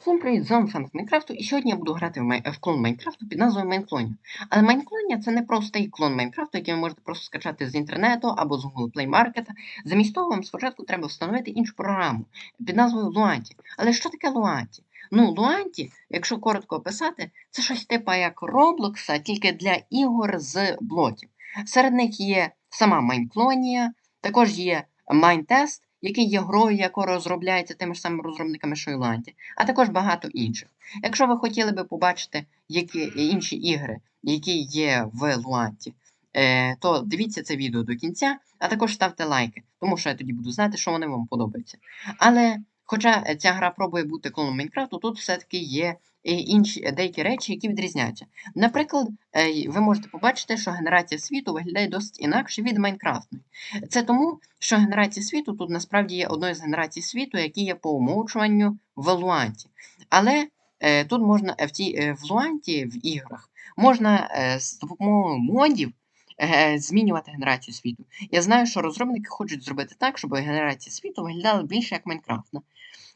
Всім привіт, з вами фан Майнкрафту, і сьогодні я буду грати в, май... в клон Майнкрафту під назвою Майнклонія. Але Майнклонія це не простий клон Майнкрафту, який ви можете просто скачати з інтернету або з Google Play Market. Замість того вам спочатку треба встановити іншу програму під назвою Luanti. Але що таке Luanti? Ну, Luanti, якщо коротко описати, це щось типу як Roblox, тільки для ігор з блоків. Серед них є сама Майнклонія, також є Майнтест, який є грою, яка розробляється тими ж самими розробниками, що і Ланті, а також багато інших. Якщо ви хотіли би побачити які інші ігри, які є в Луанті, е, то дивіться це відео до кінця, а також ставте лайки, тому що я тоді буду знати, що вони вам подобаються. Але, хоча ця гра пробує бути клоном Майнкрафту, тут все-таки є інші деякі речі, які відрізняються. Наприклад, е, ви можете побачити, що генерація світу виглядає досить інакше від Майнкрафтної. Це тому, що генерація світу тут насправді є одною з генерацій світу, які є по умовчуванню в Луанті. Але е, тут можна в цій е, в Луанті в іграх можна е, з допомогою модів е, змінювати генерацію світу. Я знаю, що розробники хочуть зробити так, щоб генерація світу виглядала більше як Майнкрафтна.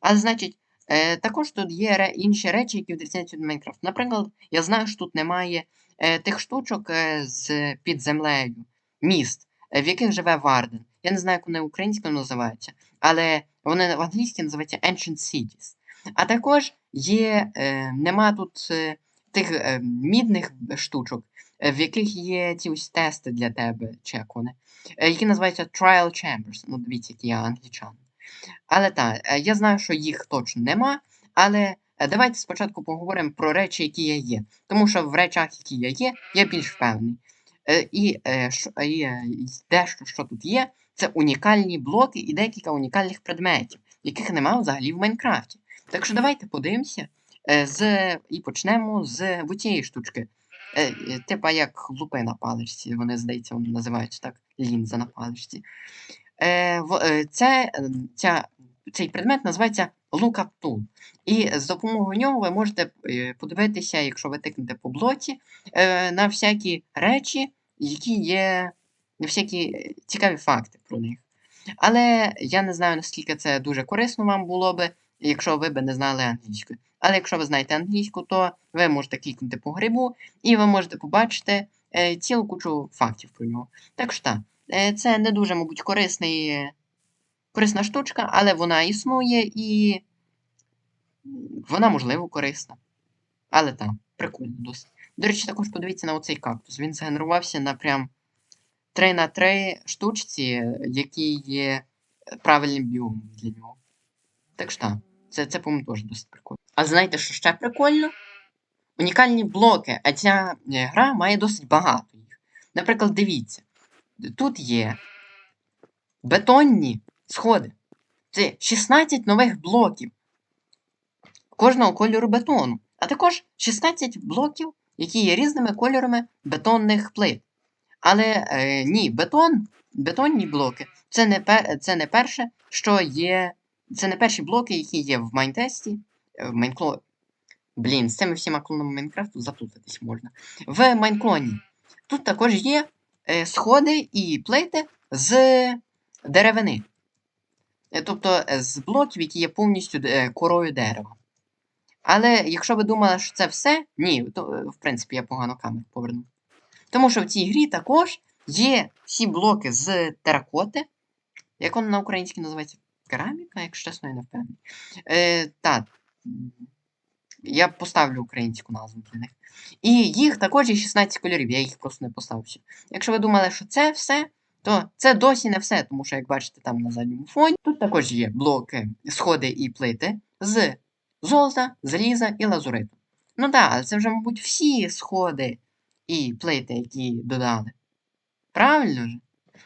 Але значить. Е, також тут є інші речі, які відрізняються від Майнкрафту. Наприклад, я знаю, що тут немає е, тих штучок е, з під землею, міст, в яких живе Варден. Я не знаю, як вони українською називаються, але вони в англійській називаються Ancient Cities. А також є, нема тут тих мідних штучок, в яких є ці ось тести для тебе, чи вони, які називаються Trial Chambers. Ну, дивіться, які я англічан. Але так, е, я знаю, що їх точно нема, але е, давайте спочатку поговоримо про речі, які я є. Тому що в речах, які я є, я більш впевнений. Е, І, що- і і дещо, що тут є, це унікальні блоки і декілька унікальних предметів, яких немає взагалі в Майнкрафті. Так що давайте подивимося з, і почнемо з цієї штучки. Типа як лупи на паличці, вони, здається, вони називаються так, лінза на паличці. Е, в, е, це, е, ця, цей предмет називається Lookup Tool. І з допомогою нього ви можете е, подивитися, якщо ви тикнете по блоці, на всякі речі, які є, на всякі цікаві факти про них. Але я не знаю, наскільки це дуже корисно вам було би, якщо ви б не знали англійську. Але якщо ви знаєте англійську, то ви можете клікнути по грибу, і ви можете побачити цілу кучу фактів про нього. Так що так, це не дуже, мабуть, корисний, е, корисна штучка, але вона існує і вона, можливо, корисна. Але так, прикольно досить. До речі, також подивіться на оцей кактус. Він згенерувався на прям 3 на 3 штучці, е, які є е, правильним біомом для нього. Так що так, це, це по-моєму, теж досить прикольно. А знаєте, що ще прикольно? Унікальні блоки, а ця е, гра має досить багато їх. Наприклад, дивіться, тут є бетонні сходи. Це 16 нових блоків кожного кольору бетону, а також 16 блоків, які є різними кольорами бетонних плит. Але е, ні, бетон, бетонні блоки це не, пе- це не перше, що є. Це не перші блоки, які є в Майнтесті, е, в Майнкло... Блін, з цими всіма клонами Майнкрафту заплутатись можна. В Майнклоні. Тут також є сходи і плити з деревини. Е, Тобто е, з блоків, які є повністю е, корою дерева. Але якщо ви думали, що це все, ні, то, е, в принципі, я погано камеру повернув. Тому що в цій грі також є всі блоки з теракоти. Як воно на українській називається? Кераміка, якщо чесно, я не впевнений. Е, так. Я поставлю українську назву для них. І їх також є 16 кольорів, я їх просто не поставив. ще. Якщо ви думали, що це все, то це досі не все, тому що, як бачите, там на задньому фоні, тут також є блоки, сходи і плити з золота, заліза і лазуриту. Ну так, але це вже, мабуть, всі сходи і плити, які додали. Правильно ж?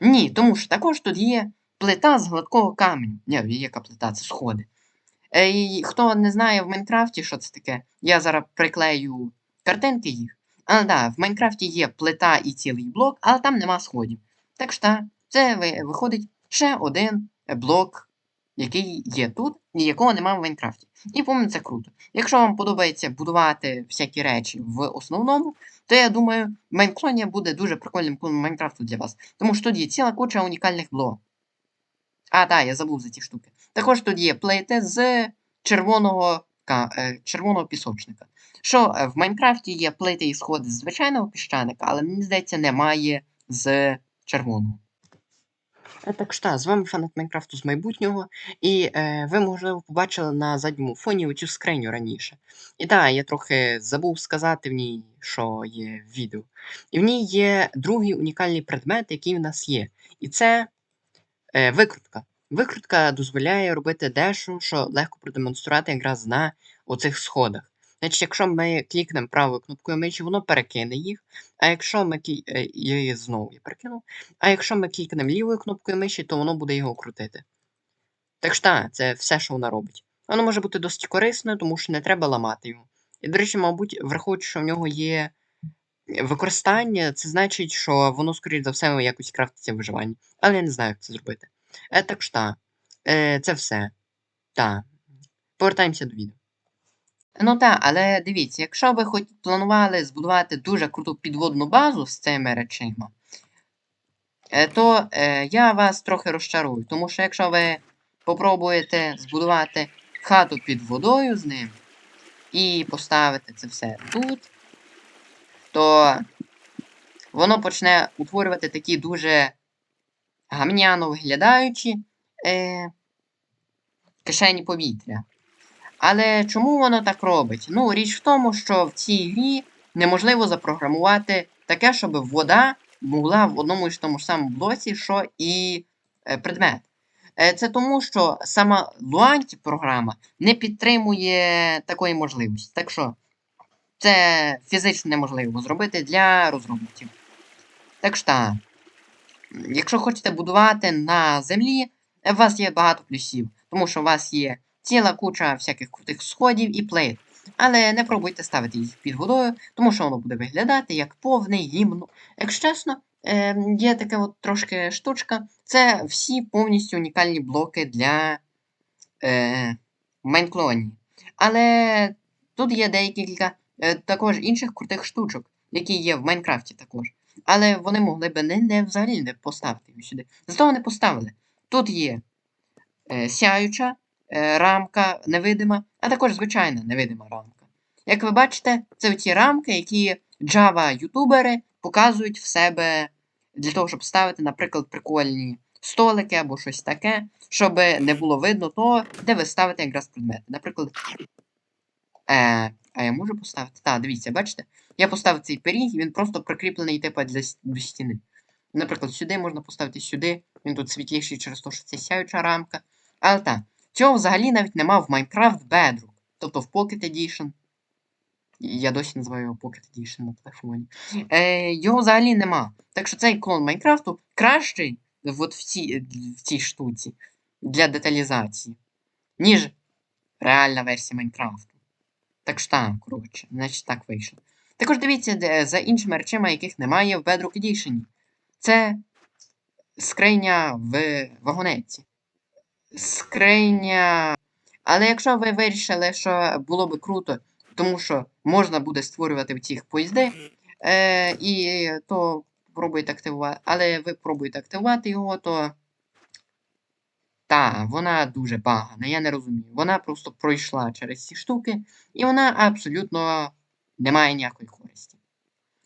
Ні, тому що також тут є плита з гладкого каменю. Ні, яка плита, це сходи. Е, і хто не знає в Майнкрафті, що це таке, я зараз приклею картинки їх. Але да, в Майнкрафті є плита і цілий блок, але там нема сходів. Так що це виходить ще один блок, який є тут, і якого немає в Майнкрафті. І по-моєму, це круто. Якщо вам подобається будувати всякі речі в основному, то я думаю, Майнклонія буде дуже прикольним Майнкрафту для вас. Тому що тут є ціла куча унікальних блок. А, так, я забув за ті штуки. Також тут є плейти з червоного е, червоного пісочника. Що е, в Майнкрафті є плити і сходи з звичайного піщаника, але мені здається, немає з червоного. Е, Так що, з вами фанат Майнкрафту з майбутнього, і е, ви, можливо, побачили на задньому фоні оцю скриню раніше. І так, я трохи забув сказати в ній, що є в відео. І в ній є другий унікальний предмет, який в нас є. І це викрутка. Викрутка дозволяє робити дещо, що легко продемонструвати якраз на оцих сходах. Значить, якщо ми клікнемо правою кнопкою миші, воно перекине їх. А якщо ми клі... е, я знову я перекинув. А якщо ми клікнемо лівою кнопкою миші, то воно буде його крутити. Так що це все, що вона робить. Воно може бути досить корисною, тому що не треба ламати його. І, до речі, мабуть, враховуючи, що в нього є використання, це значить, що воно, скоріш за все, якось крафтиться в виживанні. Але я не знаю, як це зробити. Е, так що е, це все. Та. Повертаємося до відео. Ну так, але дивіться, якщо ви хоч планували збудувати дуже круту підводну базу з цими речима, е, то е, я вас трохи розчарую. Тому що якщо ви попробуєте збудувати хату під водою з ним і поставити це все тут, то воно почне утворювати такі дуже гамняно виглядаючі е, кишені повітря. Але чому воно так робить? Ну, річ в тому, що в цій грі неможливо запрограмувати таке, щоб вода була в одному і тому ж самому блоці, що і е, предмет. Е, це тому, що сама Luanti програма не підтримує такої можливості. Так що це фізично неможливо зробити для розробників. Так що, якщо хочете будувати на землі, у вас є багато плюсів, тому що у вас є ціла куча всяких крутих сходів і плейт. Але не пробуйте ставити їх під водою, тому що воно буде виглядати як повний гімн. Якщо чесно, е, є така от трошки штучка. Це всі повністю унікальні блоки для е, Майнклоні. Але тут є декілька е, також інших крутих штучок, які є в Майнкрафті також. Але вони могли би не, не взагалі не поставити їх сюди. Зато вони поставили. Тут є е, сяюча е, рамка невидима, а також звичайна невидима рамка. Як ви бачите, це ті рамки, які Java-ютубери показують в себе для того, щоб ставити, наприклад, прикольні столики або щось таке, щоб не було видно того, де ви ставите якраз предмети. Наприклад. Е, а я можу поставити? Так, дивіться, бачите? Я поставив цей пиріг, він просто прикріплений типу для, до стіни. Наприклад, сюди можна поставити сюди. Він тут світліший через те, що це сяюча рамка. Але так, цього взагалі навіть нема в Minecraft Bedrock. Тобто в Pocket Edition. Я досі називаю його Pocket Edition на телефоні. Е, його взагалі нема. Так що цей клон Майнкрафту кращий от в, цій, в цій штуці для деталізації, ніж реальна версія Майнкрафту. Так що коротше, значить так вийшло. Також дивіться за іншими речами, яких немає в Bedrock Edition. Це скриня в вагонетці. Скриня. Але якщо ви вирішили, що було би круто, тому що можна буде створювати в цих поїзди, е, і то пробуйте активувати. Але ви пробуєте активувати його, то. Та, вона дуже багана, я не розумію. Вона просто пройшла через ці штуки, і вона абсолютно не має ніякої користі.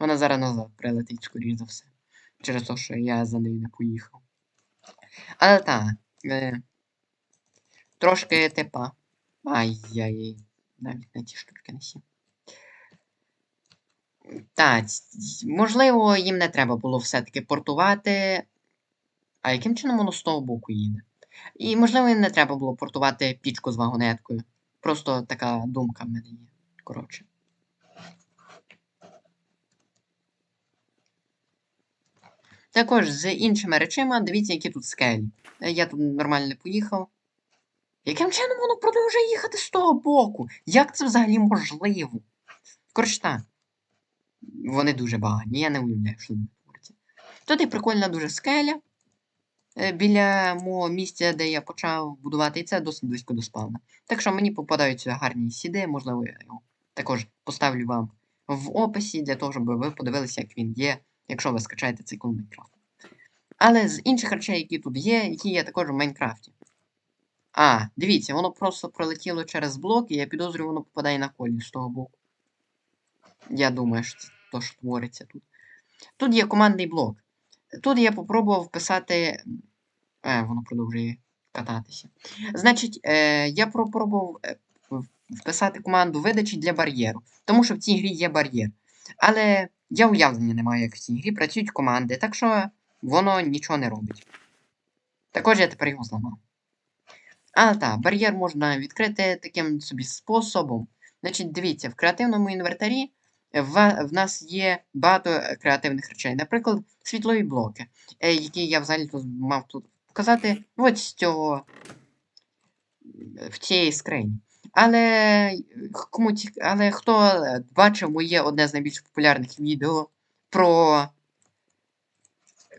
Вона зараз назад прилетить, скоріш за все. Через те, що я за нею не поїхав. Але так. Е, трошки типа. Ай-яй. Навіть на ті штучки не сів. Так, можливо, їм не треба було все-таки портувати. А яким чином воно з того боку їде? І, можливо, не треба було портувати пічку з вагонеткою. Просто така думка в мене є. Коротше. Також з іншими речима, дивіться, які тут скелі. Е, Я тут нормально поїхав. Яким чином воно продовжує їхати з того боку? Як це взагалі можливо? Коротше так. Вони дуже багані, я не уявляю, що вони твориться. Тут і прикольна дуже скеля біля мого місця, де я почав будувати, і це досить близько до спавна. Так що мені попадаються гарні сіди, можливо, я його також поставлю вам в описі для того, щоб ви подивилися, як він є, якщо ви скачаєте клон Майнкрафт. Але з інших речей, які тут є, які є також в Майнкрафті. А, дивіться, воно просто пролетіло через блок, і я підозрюю, воно попадає на колію з того боку. Я думаю, що це то, що твориться тут. Тут є командний блок. Тут я попробував вписати. Е, воно продовжує кататися. Значить, е, я попробував е, вписати команду видачі для бар'єру, тому що в цій грі є бар'єр. Але я уявлення не маю, як в цій грі працюють команди, так що воно нічого не робить. Також я тепер його зламав. А, так, бар'єр можна відкрити таким собі способом. Значить, дивіться, в креативному інвентарі в, нас є багато е, креативних речей. Наприклад, світлові блоки, е, які я взагалі тут мав тут показати от з цього в цієї скрині. Але е, кому ці... Але хто бачив моє одне з найбільш популярних відео про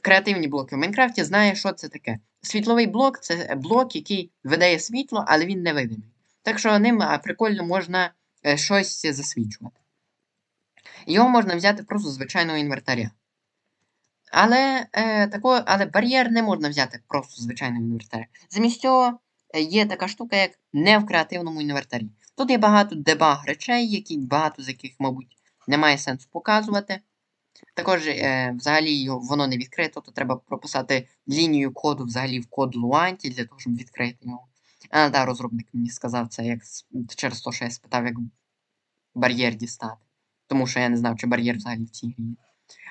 креативні блоки в Майнкрафті, знає, що це таке. Світловий блок це блок, який видає світло, але він невидимий. Так що ним прикольно можна щось засвічувати. Його можна взяти просто звичайного інвертаря. Але, е, тако, але бар'єр не можна взяти просто звичайного інвертаря. Замість цього е, є така штука, як не в креативному інвертарі. Тут є багато дебаг речей, які багато з яких, мабуть, немає сенсу показувати. Також, е, взагалі, воно не відкрито, то треба прописати лінію коду взагалі в код Луанті для того, щоб відкрити його. А, да, розробник мені сказав це як через те, що я спитав, як бар'єр дістати. Тому що я не знав, чи бар'єр взагалі в цій грі. є.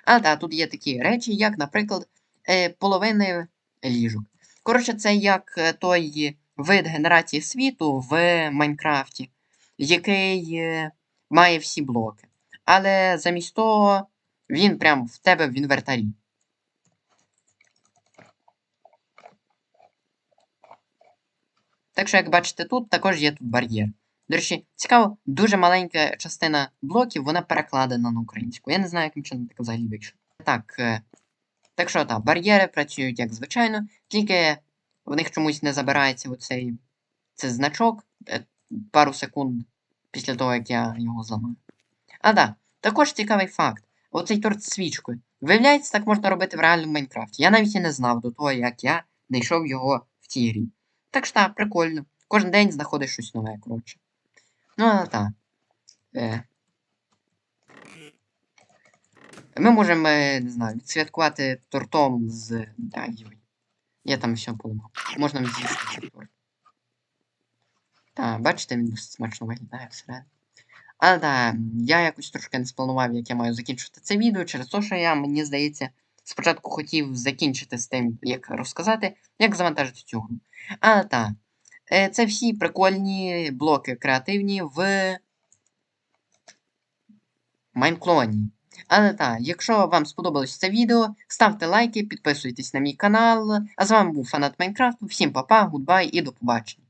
А, так, тут є такі речі, як, наприклад, е, половини ліжок. Коротше, це як е, той вид генерації світу в Майнкрафті, який е, має всі блоки. Але замість того він прям в тебе в інвертарі. Так що, як бачите, тут також є тут бар'єр. До речі, цікаво, дуже маленька частина блоків, вона перекладена на українську. Я не знаю, яким чином таке взагалі вийшло. Так, е, так що так, бар'єри працюють як звичайно, тільки в них чомусь не забирається оцей цей значок е, пару секунд після того, як я його зламаю. А да, також цікавий факт. Оцей торт з свічкою. Виявляється, так можна робити в реальному Майнкрафті. Я навіть і не знав до того, як я знайшов його в цій грі. Так що так, прикольно. Кожен день знаходиш щось нове, коротше. Ну, а так. Е. Ми можемо, е, не знаю, відсвяткувати тортом з. Да. Я там все поламав. Можна з'їсти цей торт. Так, бачите, він досить смачно виглядає всередині. Але да, я якось трошки не спланував, як я маю закінчити це відео, через те, що я, мені здається, спочатку хотів закінчити з тим, як розказати, як завантажити цю гру. Але так, це всі прикольні блоки креативні в Майнклоні. Але так, якщо вам сподобалось це відео, ставте лайки, підписуйтесь на мій канал. А з вами був Фанат Майнкрафту. Всім па-па, гудбай і до побачення.